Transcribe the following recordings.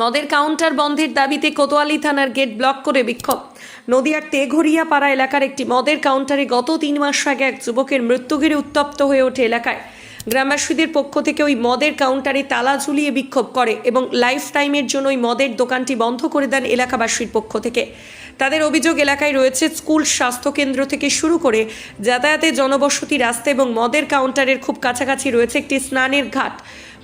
মদের কাউন্টার বন্ধের দাবিতে কোতোয়ালি থানার গেট ব্লক করে বিক্ষোভ। নদিয়ার তেঘরিয়া পাড়া এলাকার একটি মদের কাউন্টারে গত তিন মাস আগে এক যুবকের মৃত্যু ঘিরে উত্তপ্ত হয়ে ওঠে এলাকায়। গ্রামবাসীদের পক্ষ থেকে ওই মদের কাউন্টারে তালা ঝুলিয়ে বিক্ষোভ করে এবং লাইফ টাইমের জন্য ওই মদের দোকানটি বন্ধ করে দেন এলাকাবাসীর পক্ষ থেকে। তাদের অভিযোগ, এলাকায় রয়েছে স্কুল, স্বাস্থ্যকেন্দ্র থেকে শুরু করে যাতায়াতের জনবসতি রাস্তা এবং মদের কাউন্টারের খুব কাছাকাছি রয়েছে একটি স্নানের ঘাট।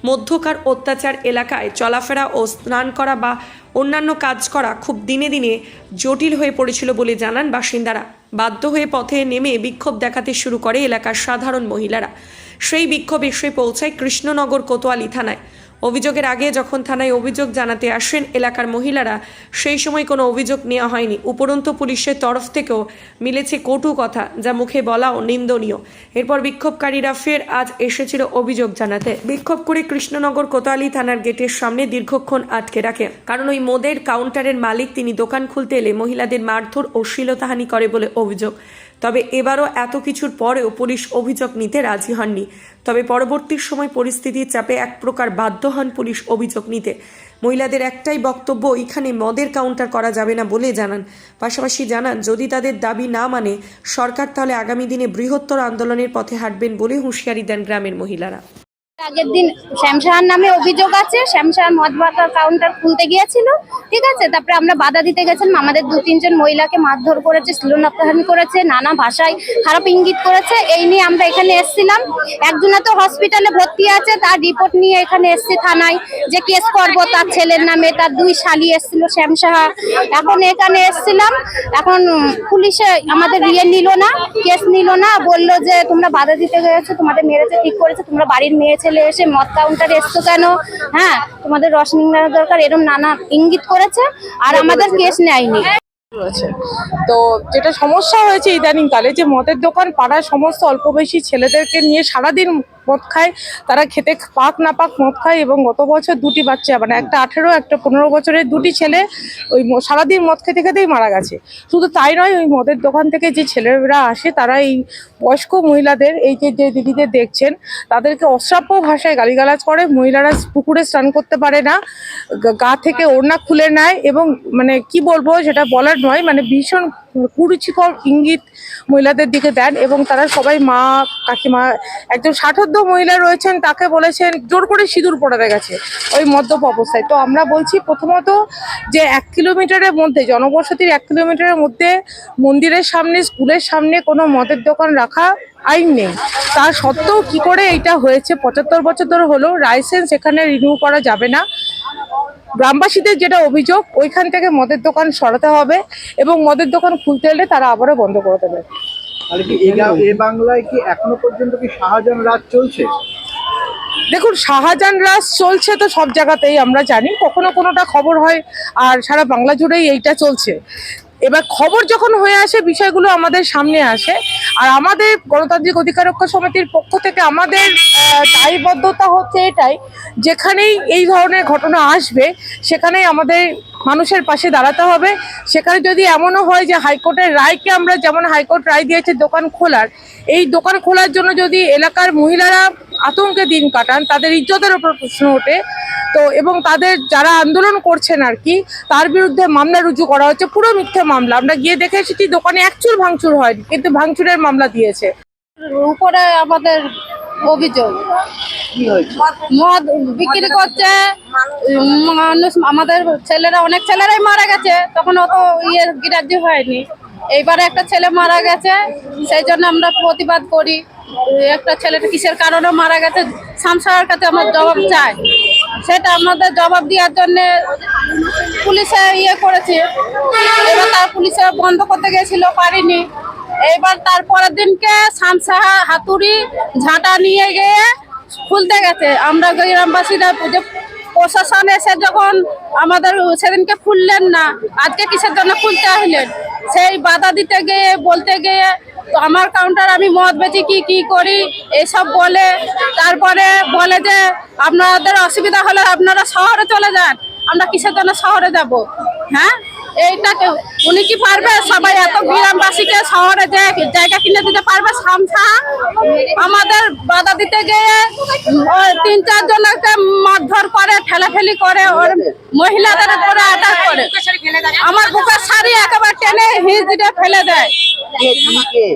মধ্যকার অত্যাচার এলাকায় চলাফেরা ও স্নান করা বা অন্যান্য কাজ করা খুব দিনে দিনে জটিল হয়ে পড়েছিল বলে জানান বাসিন্দারা। বাধ্য হয়ে পথে নেমে বিক্ষোভ দেখাতে শুরু করে এলাকার সাধারণ মহিলারা। সেই বিক্ষোভ এসে পৌঁছায় কৃষ্ণনগর কোতোয়ালি থানায়। অভিযোগের আগে যখন থানায় অভিযোগ জানাতে আসেন এলাকার মহিলারা, সেই সময় কোনো অভিযোগ নেওয়া হয়নি। উপরন্তু পুলিশের তরফ থেকেও মিলেছে কটু কথা যা মুখে বলাও নিন্দনীয়। এরপর বিক্ষোভকারীরা ফের আজ এসেছিল অভিযোগ জানাতে। বিক্ষোভ করে কৃষ্ণনগর কোতোয়ালি থানার গেটের সামনে দীর্ঘক্ষণ আটকে রাখে। কারণ ওই মোদের কাউন্টারের মালিক, তিনি দোকান খুলতে এলে মহিলাদের মারধর ও শ্লীলতাহানি করে বলে অভিযোগ। তবে এবারও এত কিছুর পরেও পুলিশ অভিযোগ নিতে রাজি হননি। তবে পরবর্তী সময় পরিস্থিতির চাপে এক প্রকার বাধ্য হন পুলিশ অভিযোগ নিতে। মহিলাদের একটাই বক্তব্য, এখানে মদের কাউন্টার করা যাবে না বলে জানান। পাশাপাশি জানান, যদি তাদের দাবি না মানে সরকার তাহলে আগামী দিনে বৃহত্তর আন্দোলনের পথে হাঁটবেন বলে হুঁশিয়ারি দেন গ্রামের মহিলারা। আগের দিন শ্যামসাহার নামে অভিযোগ আছে। শ্যামসাহার মদ বাটার কাউন্টার খুলতে গিয়েছিল। ঠিক আছে? তারপরে আমরা বাধা দিতে গেছেন, আমাদের দু, তিনজন মহিলাকে মারধর করেছে শ্লীলতাহানি করেছে, নানা ভাষায় খারাপ ইঙ্গিত করেছে। এই নিয়ে আমরা এখানে এসেছিলাম। একজনে তো হসপিটালে ভর্তি আছে, তার রিপোর্ট নিয়ে এখানে এসছি থানায় যে কেস করব, তার ছেলের নামে, তার দুই শালি এসেছিল শ্যামসাহা এখন এখানে এসছিলাম। এখন পুলিশে আমাদের ইয়ে নিল না কেস নিল না, বলল যে তোমরা বাধা দিতে গেছো, তোমাদের মেরেছে, ঠিক করেছে, তোমরা বাড়ির মেয়ে ছেলে এসে মদ কাউন্টারে এসছো কেন? হ্যাঁ? তোমাদের রস নেওয়া দরকার এরকম নানা ইঙ্গিত করেছে আর আমাদের কেস নেয়নি। রয়েছে তো যেটা সমস্যা হয়েছে ইদানিংকালে যে মদের দোকান পাড়ার সমস্ত অল্প বেশি ছেলেদেরকে নিয়ে সারাদিন মদ খায়, তারা খেতে পাক না পাক মদ খায় এবং গত বছর দুটি বাচ্চা মানে একটা আঠেরো, একটা পনেরো বছরের দুটি ছেলে ওই সারাদিন মদ খেতে খেতেই মারা গেছে। শুধু তাই নয়, ওই মদের দোকান থেকে যে ছেলেরা আসে, তারা এই বয়স্ক মহিলাদের, এই যে যে দিদিদের দেখছেন, তাদেরকে অশ্রাব্য ভাষায় গালিগালাজ করে, মহিলারা পুকুরে স্নান করতে পারে না, গা থেকে ওড়না খুলে নেয় এবং মানে কি বলব, সেটা বলার নয় মানে ভীষণ কুরুচিকর ইঙ্গিত মহিলাদের দিকে দেন এবং তারা সবাই মা, কাকিমা, একজন ষাটোর্ধ মহিলা রয়েছেন, তাকে বলেছেন, জোর করে সিঁদুর পড়াতে গেছে ওই মদ্যপ অবস্থায়। তো আমরা বলছি প্রথমত যে এক কিলোমিটারের মধ্যে, জনবসতির এক কিলোমিটারের মধ্যে মন্দিরের সামনে, স্কুলের সামনে কোনো মদের দোকান রাখা আইন নেই। তা সত্ত্বেও কি করে এটা হয়েছে? পঁচাত্তর বছর ধরে হলো লাইসেন্স এখানে রিনিউ করা যাবে না। গ্রামবাসীদের যেটা অভিযোগ ওইখান থেকে মদের দোকান সরাতে হবে এবং মদের দোকান খুলতে এলে তারা আবারও বন্ধ করে দেবে। আর কি এ বাংলায় কি এখনও পর্যন্ত কি শাহজাহান রাজ চলছে? দেখুন শাহজাহান রাজ চলছে তো সব জায়গাতেই আমরা জানি কখনো কোনোটা খবর হয় আর সারা বাংলা জুড়েই এইটা চলছে। এবার খবর যখন হয়ে আসে, বিষয়গুলো আমাদের সামনে আসে। আর আমাদের গণতান্ত্রিক অধিকার রক্ষা সমিতির পক্ষ থেকে আমাদের দায়বদ্ধতা হচ্ছে এটাই, যেখানেই এই ধরনের ঘটনা আসবে, সেখানেই আমাদের মানুষের পাশে দাঁড়াতে হবে। সেখানে যদি এমনও হয় যে হাইকোর্টের রায়কে আমরা, যেমন হাইকোর্ট রায় দিয়েছে দোকান খোলার, এই দোকান খোলার জন্য যদি এলাকার মহিলারা আতঙ্কে দিন কাটান, তাদের ইজ্জতের ওপর প্রশ্ন ওঠে। তো এবং তাদের যারা আন্দোলন করছেন আর কি, তার বিরুদ্ধে মামলা রুজু করা হচ্ছে, পুরো মিথ্যে মামলা। আমরা গিয়ে দেখে এসেছি দোকানে একচুর ভাঙচুর হয়নি, কিন্তু ভাঙচুরের মামলা দিয়েছে। উপরে আমাদের অভিযোগ। মদ বিক্রি করছে, মানুষ, আমাদের ছেলেরা, অনেক ছেলেরাই মারা গেছে, তখন অত ইয়ে গ্রাহ্য হয়নি। এইবারে একটা ছেলে মারা গেছে, সেই জন্য আমরা প্রতিবাদ করি। একটা ছেলেটা কিসের কারণে মারা গেছে সামসার কাছে আমার জবাব চাই। সেটা আমাদের জবাব দেওয়ার জন্য পুলিশে ইয়ে করেছে। এবার তার পুলিশে বন্ধ করতে গেছিল, পারিনি। এবার তারপরের দিনকে সামসাহা হাতুড়ি ঝাঁটা নিয়ে গিয়ে খুলতে গেছে। আমরা গ্রামবাসীরা যে প্রশাসন এসে যখন আমাদের সেদিনকে খুললেন না, আজকে কিসের জন্য খুলতে আসলেন? সেই বাধা দিতে গিয়ে, বলতে গিয়ে, তো আমার কাউন্টার আমি মদ বেচি, কি কি করি, এসব বলে। তারপরে বলে যে, আপনাদের অসুবিধা হলে আপনারা শহরে চলে যান। আমরা কিসের জন্য শহরে যাব? হ্যাঁ? এইটাকে উনি কি পারবে? সবাই এত গ্রামবাসীকে শহরে যে জায়গা কিনে দিতে পারবে? সামসা আমাদের বাধা দিতে গিয়ে তিন চার জনকে মারধর করে, ঠেলাঠেলি করে, ওর মহিলাদের উপরে অ্যাটাক করে। আমার বুকের শাড়ি একেবারে টেনে হিজড়ে ফেলে দেয়। কে? কি কে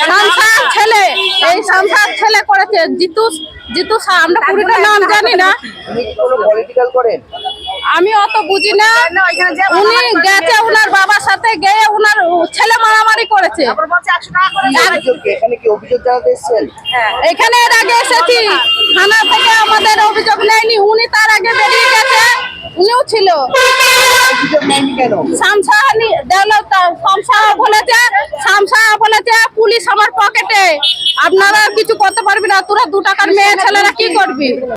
সংসার ছেলে। এই সংসার ছেলে করেছে। জিতু জিতু আমরা পুরোটা নাম জানি না। উনি কি? কোনো পলিটিক্যাল করেন? আমি অত বুঝি না। উনি গেছে উনার বাবার সাথে গিয়ে উনার ছেলে মারামারি করেছে। অভিযোগ এখানে এর আগে এসেছি। থানা থেকে আমাদের অভিযোগ নেয়নি। উনি তার আগে বেরিয়ে গেছে। উনিও ছিল। শামসা শামসা বলেছে শামসা বলেছে, পুলিশ আমার পকেটে আপনারা কিছু করতে পারবি না, তোরা দু টাকার মেয়ে ছেলেরা কি করবি?